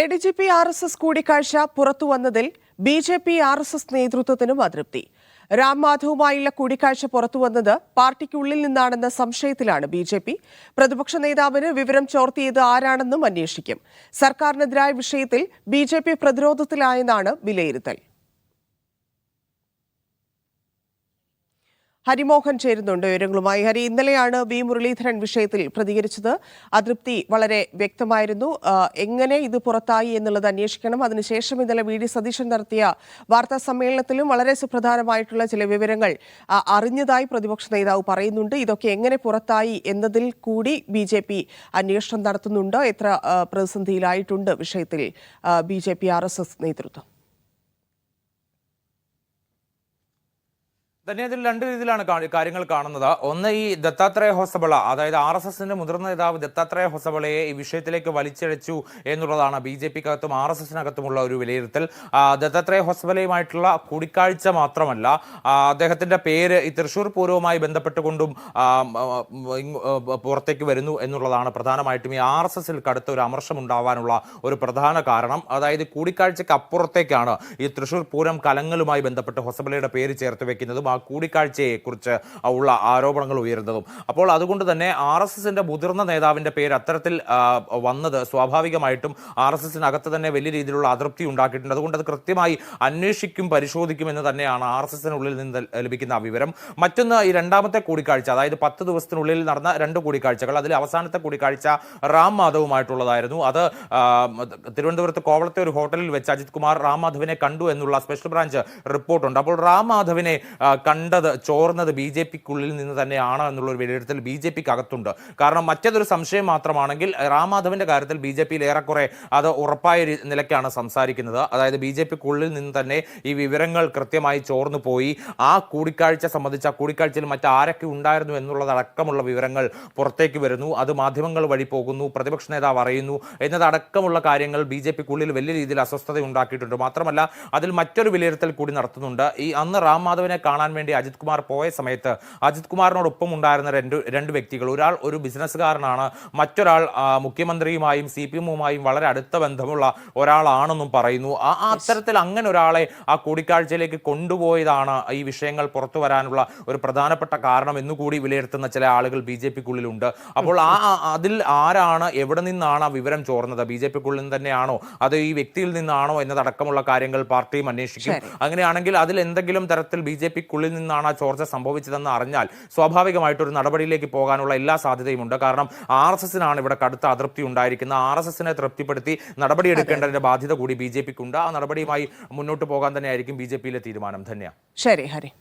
A D G P R S S കൂടിക്കാഴ്ച പുറത്തുവന്നതിൽ B J P R S S നേതൃത്വത്തിനും അതൃപ്തി. രാം മാധവുമായുള്ള കൂടിക്കാഴ്ച പുറത്തുവന്നത് പാർട്ടിക്കുള്ളിൽ നിന്നാണെന്ന സംശയത്തിലാണ് ബി ജെ പി. പ്രതിപക്ഷ നേതാവിന് വിവരം ചോർത്തിയത് ആരാണെന്നും അന്വേഷിക്കും. സർക്കാരിനെതിരായ വിഷയത്തിൽ ബി ജെ പി പ്രതിരോധത്തിലായെന്നാണ് വിലയിരുത്തൽ. ഹരിമോഹൻ ചേരുന്നുണ്ട് വിവരങ്ങളുമായി. ഹരി ഇന്നലെയാണ് വി മുരളീധരൻ വിഷയത്തിൽ പ്രതികരിച്ചത്. അതൃപ്തി വളരെ വ്യക്തമായിരുന്നു. എങ്ങനെ ഇത് പുറത്തായി എന്നുള്ളത് അന്വേഷിക്കണം. അതിനുശേഷം ഇന്നലെ വി ഡി സതീശൻ നടത്തിയ വാർത്താ സമ്മേളനത്തിലും വളരെ സുപ്രധാനമായിട്ടുള്ള ചില വിവരങ്ങൾ അറിഞ്ഞതായി പ്രതിപക്ഷ നേതാവ് പറയുന്നുണ്ട്. ഇതൊക്കെ എങ്ങനെ പുറത്തായി എന്നതിൽ കൂടി ബി ജെ പി അന്വേഷണം നടത്തുന്നുണ്ട്. എത്ര പ്രതിസന്ധിയിലായിട്ടുണ്ട് വിഷയത്തിൽ B J P R S S നേതൃത്വം. തന്നെ ഇതിൽ രണ്ട് രീതിയിലാണ് കാര്യങ്ങൾ കാണുന്നത്. ഒന്ന് ഈ ദത്താത്രേയ ഹൊസബള അതായത് ആർ എസ് എസിന്റെ മുതിർന്ന നേതാവ് ദത്താത്രേയ ഹൊസബളയെ ഈ വിഷയത്തിലേക്ക് വലിച്ചഴച്ചു എന്നുള്ളതാണ് ബി ജെ പിക്കകത്തും ആർ എസ് എസിനകത്തുമുള്ള ഒരു വിലയിരുത്തൽ. ദത്താത്രേയ ഹൊസബലയുമായിട്ടുള്ള കൂടിക്കാഴ്ച മാത്രമല്ല അദ്ദേഹത്തിന്റെ പേര് ഈ തൃശൂർ പൂരവുമായി ബന്ധപ്പെട്ടുകൊണ്ടും പുറത്തേക്ക് വരുന്നു എന്നുള്ളതാണ് പ്രധാനമായിട്ടും ഈ ആർ എസ് എസിൽ കടുത്ത ഒരു അമർഷം ഉണ്ടാവാനുള്ള ഒരു പ്രധാന കാരണം. അതായത് കൂടിക്കാഴ്ചയ്ക്ക് അപ്പുറത്തേക്കാണ് ഈ തൃശൂർ പൂരം കലങ്ങളുമായി ബന്ധപ്പെട്ട് ഹൊസബലയുടെ പേര് ചേർത്ത് വെക്കുന്നതും ആ കൂടിക്കാഴ്ചയെ കുറിച്ച് ഉള്ള ആരോപണങ്ങൾ ഉയരുന്നതും. അപ്പോൾ അതുകൊണ്ട് തന്നെ ആർ എസ് എസിന്റെ മുതിർന്ന നേതാവിന്റെ പേര് അത്തരത്തിൽ വന്നത് സ്വാഭാവികമായിട്ടും ആർ എസ് എസിനകത്ത് തന്നെ വലിയ രീതിയിലുള്ള അതൃപ്തി ഉണ്ടാക്കിയിട്ടുണ്ട്. അതുകൊണ്ട് അത് കൃത്യമായി അന്വേഷിക്കും പരിശോധിക്കും എന്ന് തന്നെയാണ് ആർ എസ് എസിനുള്ളിൽ നിന്ന് ലഭിക്കുന്ന വിവരം. മറ്റൊന്ന് ഈ രണ്ടാമത്തെ കൂടിക്കാഴ്ച അതായത് പത്ത് ദിവസത്തിനുള്ളിൽ നടന്ന രണ്ട് കൂടിക്കാഴ്ചകൾ. അതിൽ അവസാനത്തെ കൂടിക്കാഴ്ച റാം മാധവുമായിട്ടുള്ളതായിരുന്നു. അത് തിരുവനന്തപുരത്ത് കോവളത്തെ ഒരു ഹോട്ടലിൽ വെച്ച് അജിത് കുമാർ റാം മാധവിനെ കണ്ടു എന്നുള്ള സ്പെഷ്യൽ ബ്രാഞ്ച് റിപ്പോർട്ടുണ്ട്. അപ്പോൾ റാം മാധവിനെ കണ്ടത് ചോർന്നത് ബി ജെ പിക്കുള്ളിൽ നിന്ന് തന്നെയാണ് എന്നുള്ളൊരു വിലയിരുത്തൽ ബി ജെ പിക്ക് അകത്തുണ്ട് കാരണം മറ്റേതൊരു സംശയം മാത്രമാണെങ്കിൽ രാമാധവന്റെ കാര്യത്തിൽ ബി ജെ പിയിൽ ഏറെക്കുറെ അത് ഉറപ്പായ നിലയ്ക്കാണ് സംസാരിക്കുന്നത്. അതായത് ബി ജെ പിക്കുള്ളിൽ നിന്ന് തന്നെ ഈ വിവരങ്ങൾ കൃത്യമായി ചോർന്നു പോയി. ആ കൂടിക്കാഴ്ച സംബന്ധിച്ച് ആ കൂടിക്കാഴ്ചയിൽ മറ്റാരൊക്കെ ഉണ്ടായിരുന്നു എന്നുള്ളതടക്കമുള്ള വിവരങ്ങൾ പുറത്തേക്ക് വരുന്നു. അത് മാധ്യമങ്ങൾ വഴി പോകുന്നു പ്രതിപക്ഷ നേതാവ് അറിയുന്നു എന്നതടക്കമുള്ള കാര്യങ്ങൾ ബി ജെ പിക്കുള്ളിൽ വലിയ രീതിയിൽ അസ്വസ്ഥത ഉണ്ടാക്കിയിട്ടുണ്ട്. മാത്രമല്ല അതിൽ മറ്റൊരു വിലയിരുത്തൽ കൂടി നടത്തുന്നുണ്ട്. ഈ അന്ന് റാം മാധവനെ കാണാൻ വേണ്ടി അജിത് കുമാർ പോയ സമയത്ത് അജിത് കുമാറിനോടൊപ്പം ഉണ്ടായിരുന്ന രണ്ട് രണ്ട് വ്യക്തികൾ. ഒരാൾ ഒരു ബിസിനസ്സുകാരനാണ് മറ്റൊരാൾ മുഖ്യമന്ത്രിയുമായും സി പി എമ്മുമായും വളരെ അടുത്ത ബന്ധമുള്ള ഒരാളാണെന്നും പറയുന്നു. ആ അത്തരത്തിൽ അങ്ങനെ ഒരാളെ ആ കൂടിക്കാഴ്ചയിലേക്ക് കൊണ്ടുപോയതാണ് ഈ വിഷയങ്ങൾ പുറത്തു വരാനുള്ള ഒരു പ്രധാനപ്പെട്ട കാരണം എന്നുകൂടി വിലയിരുത്തുന്ന ചില ആളുകൾ ബി ജെ പിക്കുള്ളിലുണ്ട്. അപ്പോൾ ആ ആ- അതിൽ ആരാണ് എവിടെ നിന്നാണ് ആ വിവരം ചോർന്നത്? ബി ജെ പിക്കുള്ളിൽ നിന്ന് തന്നെയാണോ? അത് ഈ വ്യക്തിയിൽ നിന്നാണോ എന്നതടക്കമുള്ള കാര്യങ്ങൾ പാർട്ടിയും അന്വേഷിക്കും. അങ്ങനെയാണെങ്കിൽ അതിൽ എന്തെങ്കിലും തരത്തിൽ ബി ജെ പിക്കുള്ളിൽ നിന്നാണ് ആ ചോർച്ച സംഭവിച്ചതെന്ന് അറിഞ്ഞാൽ സ്വാഭാവികമായിട്ട് ഒരു നടപടിയിലേക്ക് പോകാനുള്ള എല്ലാ സാധ്യതയുമുണ്ട്. കാരണം ആർ എസ് എസിനാണ് ഇവിടെ കടുത്ത അതൃപ്തി ഉണ്ടായിരിക്കുന്നത്. ആർ എസ് എസിനെ തൃപ്തിപ്പെടുത്തി നടപടിയെടുക്കേണ്ടതിന്റെ ബാധ്യത കൂടി ബി ജെ പിക്കുണ്ട്. ആ നടപടിയുമായി മുന്നോട്ട് പോകാൻ തന്നെയായിരിക്കും ബി ജെ പിയിലെ തീരുമാനം. ധന്യ. ശരി ഹരി.